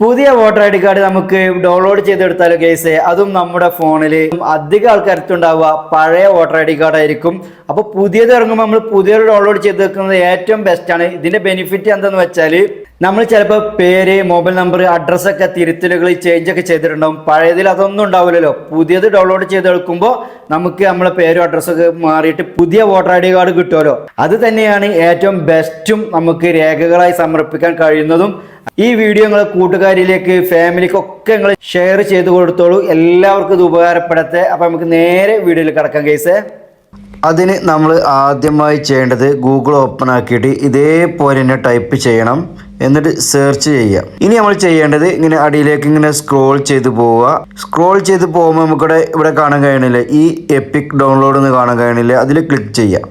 പുതിയ voter I D card നമുക്ക് download ചെയ്തെടുത്താലോ കേസ് അതും നമ്മുടെ ഫോണിൽ അധികം ആൾക്കാർക്കുണ്ടാവുക പഴയ വോട്ടർ ഐ ഡി കാർഡ് ആയിരിക്കും. അപ്പോൾ പുതിയത് ഇറങ്ങുമ്പോൾ നമ്മൾ പുതിയത് ഡൗൺലോഡ് ചെയ്ത് വെക്കുന്നത് ഏറ്റവും ബെസ്റ്റാണ് ഇതിന്റെ ബെനിഫിറ്റ് എന്താണെന്ന് വെച്ചാൽ നമ്മൾ ചിലപ്പോൾ പേര് മൊബൈൽ നമ്പർ അഡ്രസ്സൊക്കെ തിരുത്തലുകൾ ചേഞ്ച് ഒക്കെ ചെയ്തിട്ടുണ്ടാവും. പഴയതിൽ അതൊന്നും ഉണ്ടാവില്ലല്ലോ. പുതിയത് ഡൗൺലോഡ് ചെയ്തെടുക്കുമ്പോൾ നമുക്ക് നമ്മളെ പേരും അഡ്രസ്സൊക്കെ മാറിയിട്ട് പുതിയ വോട്ടർ ഐ ഡി കാർഡ് കിട്ടുമല്ലോ. അത് തന്നെയാണ് ഏറ്റവും ബെസ്റ്റും നമുക്ക് രേഖകളായി സമർപ്പിക്കാൻ കഴിയുന്നതും. ഈ വീഡിയോ നിങ്ങൾ കൂട്ടുകാരിലേക്ക് ഫാമിലിക്കൊക്കെ നിങ്ങൾ ഷെയർ ചെയ്ത് കൊടുത്തോളൂ. എല്ലാവർക്കും ഇത് ഉപകാരപ്പെടത്തെ അപ്പം നമുക്ക് നേരെ വീഡിയോയിൽ കിടക്കാം കേസ് അതിന് നമ്മൾ ആദ്യമായി ചെയ്യേണ്ടത് ഗൂഗിൾ ഓപ്പൺ ആക്കിയിട്ട് ഇതേപോലെ തന്നെ ടൈപ്പ് ചെയ്യണം. എന്നിട്ട് സെർച്ച് ചെയ്യുക. ഇനി നമ്മൾ ചെയ്യേണ്ടത് ഇങ്ങനെ അടിയിലേക്ക് ഇങ്ങനെ സ്ക്രോൾ ചെയ്ത് പോവുക. സ്ക്രോൾ ചെയ്ത് പോകുമ്പോൾ നമുക്കിവിടെ ഇവിടെ കാണാൻ കഴിയണില്ല. ഈ എപ്പിക് ഡൗൺലോഡ് എന്ന് കാണാൻ കഴിയണില്ല. അതിൽ ക്ലിക്ക് ചെയ്യുക.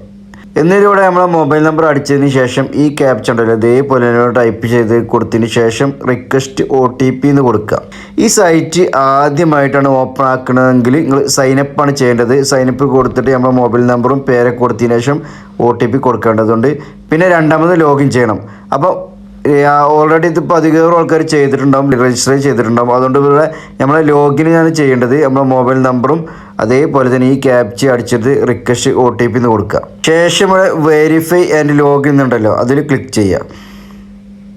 എന്നിട്ട് ഇവിടെ നമ്മളെ മൊബൈൽ നമ്പർ അടിച്ചതിന് ശേഷം ഈ ക്യാപ്ച ഉണ്ടല്ലോ ഇതേപോലെ ടൈപ്പ് ചെയ്ത് കൊടുത്തതിന് ശേഷം റിക്വസ്റ്റ് ഒ ടി പി എന്ന് കൊടുക്കുക. ഈ സൈറ്റ് ആദ്യമായിട്ടാണ് ഓപ്പൺ ആക്കണമെങ്കിൽ നിങ്ങൾ സൈനപ്പ് ആണ് ചെയ്യേണ്ടത്. സൈനപ്പ് കൊടുത്തിട്ട് നമ്മുടെ മൊബൈൽ നമ്പറും പേരെ കൊടുത്തതിന് ശേഷം ഒ ടി പി കൊടുക്കേണ്ടതുണ്ട്. പിന്നെ രണ്ടാമത് ലോഗിൻ ചെയ്യണം. അപ്പോൾ ഓൾറെഡി ഇതിപ്പോൾ അധികം ആൾക്കാർ ചെയ്തിട്ടുണ്ടാവും രജിസ്റ്റർ ചെയ്തിട്ടുണ്ടാവും. അതുകൊണ്ട് ഇവിടെ നമ്മളെ ലോഗിൻ ഞാൻ ചെയ്യേണ്ടത്. നമ്മുടെ മൊബൈൽ നമ്പറും അതേപോലെ തന്നെ ഈ ക്യാപ്ച അടിച്ചിട്ട് റിക്വസ്റ്റ് ഒ ടി പി എന്ന് കൊടുക്കുക. ശേഷം ഇവിടെ വെരിഫൈ ആൻഡ് ലോഗിൻ എന്നുണ്ടല്ലോ അതിൽ ക്ലിക്ക് ചെയ്യുക.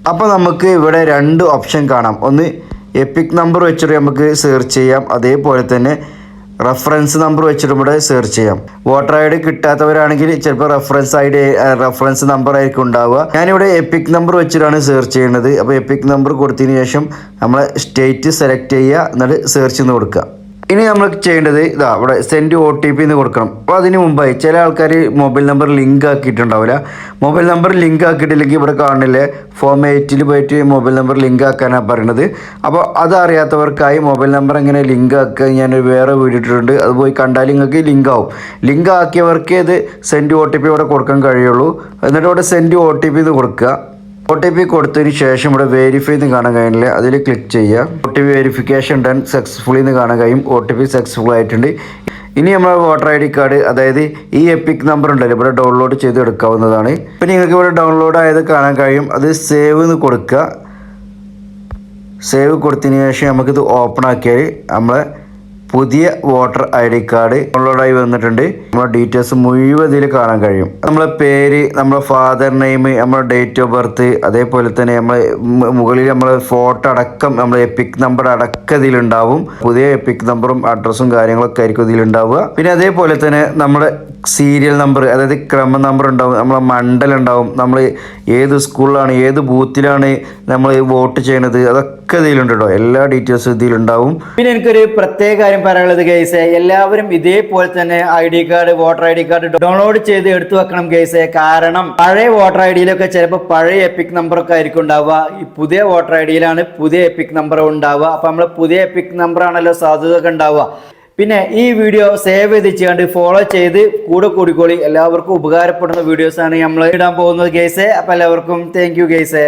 അപ്പോൾ നമുക്ക് ഇവിടെ രണ്ട് ഓപ്ഷൻ കാണാം. ഒന്ന് എപ്പിക് നമ്പർ വെച്ചിട്ട് നമുക്ക് സെർച്ച് ചെയ്യാം. അതേപോലെ തന്നെ റെഫറൻസ് നമ്പർ വെച്ചിട്ടും കൂടെ സെർച്ച് ചെയ്യാം. വോട്ടർ ഐ ഡി കിട്ടാത്തവരാണെങ്കിൽ ചിലപ്പോൾ reference I D reference number ആയിരിക്കും ഉണ്ടാവുക. ഞാനിവിടെ എപ്പിക് നമ്പർ വെച്ചിട്ടാണ് സെർച്ച് ചെയ്യുന്നത്. അപ്പോൾ എപ്പിക് നമ്പർ കൊടുത്തതിന് ശേഷം നമ്മൾ സ്റ്റേറ്റ് സെലക്ട് ചെയ്യുക എന്നിട്ട് സെർച്ച് എന്ന് കൊടുക്കുക. ഇനി നമ്മൾ ചെയ്യേണ്ടത് ഇതാ ഇവിടെ സെൻഡ് ഒ ടി പി എന്ന് കൊടുക്കണം. അപ്പോൾ അതിന് മുമ്പായി ചില ആൾക്കാർ മൊബൈൽ നമ്പർ ലിങ്ക് ആക്കിയിട്ടുണ്ടാവില്ല. മൊബൈൽ നമ്പർ ലിങ്ക് ആക്കിയിട്ടില്ലെങ്കിൽ ഇവിടെ കാണില്ലേ. ഫോം എയ്റ്റിൽ പോയിട്ട് മൊബൈൽ നമ്പർ ലിങ്ക് ആക്കാനാണ് പറയുന്നത് അപ്പോൾ അതറിയാത്തവർക്കായി മൊബൈൽ നമ്പർ എങ്ങനെ ലിങ്ക് ആക്കുക. ഞാൻ വേറെ വീഡിയോ ഇട്ടിട്ടുണ്ട്. അത് പോയി കണ്ടാൽ നിങ്ങൾക്ക് ലിങ്ക് ആവും. ലിങ്ക് ആക്കിയവർക്കേ ഇത് സെൻഡ് ഒ ടി പി ഇവിടെ കൊടുക്കാൻ കഴിയുള്ളൂ. എന്നിട്ട് ഇവിടെ സെൻഡ് ഒ ടി പി എന്ന് കൊടുക്കുക. ഒ ടി പി കൊടുത്തതിന് ശേഷം ഇവിടെ വെരിഫൈ എന്ന് കാണാൻ കഴിയില്ല അതിൽ ക്ലിക്ക് ചെയ്യുക. O T P verification done successfully എന്ന് കാണാൻ കഴിയും. ഒ ടി പി സക്സസ്ഫുൾ ആയിട്ടുണ്ട്. ഇനി നമ്മൾ വോട്ടർ ഐ ഡി കാർഡ് അതായത് ഈ എപ്പിക് നമ്പർ ഉണ്ടല്ലോ ഇവിടെ ഡൗൺലോഡ് ചെയ്ത് എടുക്കാവുന്നതാണ്. ഇപ്പം നിങ്ങൾക്ക് ഇവിടെ ഡൗൺലോഡ് ആയത് കാണാൻ കഴിയും. അത് സേവ് എന്ന് കൊടുക്കുക. സേവ് കൊടുത്തതിന് ശേഷം നമുക്കിത് ഓപ്പൺ ആക്കിയാൽ നമ്മളെ പുതിയ വോട്ടർ ഐ ഡി കാർഡ് ഡൗൺലോഡായി വന്നിട്ടുണ്ട്. നമ്മുടെ ഡീറ്റെയിൽസ് മുഴുവൻ ഇതിൽ കാണാൻ കഴിയും. നമ്മളെ പേര് നമ്മളെ ഫാദർ നെയിം നമ്മുടെ ഡേറ്റ് ഓഫ് ബർത്ത് അതേപോലെ തന്നെ നമ്മൾ മുകളിൽ നമ്മളെ ഫോട്ടോ അടക്കം നമ്മളെ എപ്പിക് നമ്പർ അടക്കം ഇതിലുണ്ടാവും. പുതിയ എപ്പിക് നമ്പറും അഡ്രസ്സും കാര്യങ്ങളൊക്കെ ആയിരിക്കും ഇതിലുണ്ടാവുക. പിന്നെ അതേപോലെ തന്നെ നമ്മുടെ സീരിയൽ നമ്പർ അതായത് ക്രമ നമ്പർ ഉണ്ടാവും നമ്മളെ മണ്ഡലം ഉണ്ടാവും നമ്മൾ ഏത് സ്കൂളിലാണ് ഏത് ബൂത്തിലാണ് നമ്മൾ വോട്ട് ചെയ്യണത് അതൊക്കെ ഇതിലുണ്ട് കേട്ടോ എല്ലാ ഡീറ്റെയിൽസും ഇതിലുണ്ടാവും. പിന്നെ എനിക്കൊരു പ്രത്യേക കാര്യം പറയാനുള്ളത് കേസ് എല്ലാവരും ഇതേപോലെ തന്നെ I D card voter I D card download ചെയ്ത് എടുത്തു വെക്കണം കേസ് കാരണം പഴയ വോട്ടർ ഐ ഡിയിലൊക്കെ ചിലപ്പോൾ പഴയ എപ്പിക് നമ്പറൊക്കെ ആയിരിക്കും ഉണ്ടാവുക. ഈ പുതിയ വോട്ടർ ഐ ഡിയിലാണ് പുതിയ എപ്പിക് നമ്പർ ഉണ്ടാവുക. അപ്പൊ നമ്മൾ പുതിയ എപ്പിക് നമ്പറാണല്ലോ സാധ്യത ഒക്കെ ഉണ്ടാവുക. പിന്നെ ഈ വീഡിയോ സേവ് ചെയ്ത് ചെയ്യാണ്ട് ഫോളോ ചെയ്ത് കൂടെ കൂടിക്കോളി. എല്ലാവർക്കും ഉപകാരപ്പെടുന്ന വീഡിയോസ് ആണ് നമ്മൾ ഇടാൻ പോകുന്നത് ഗേസേ അപ്പൊ എല്ലാവർക്കും താങ്ക് യു കേസ്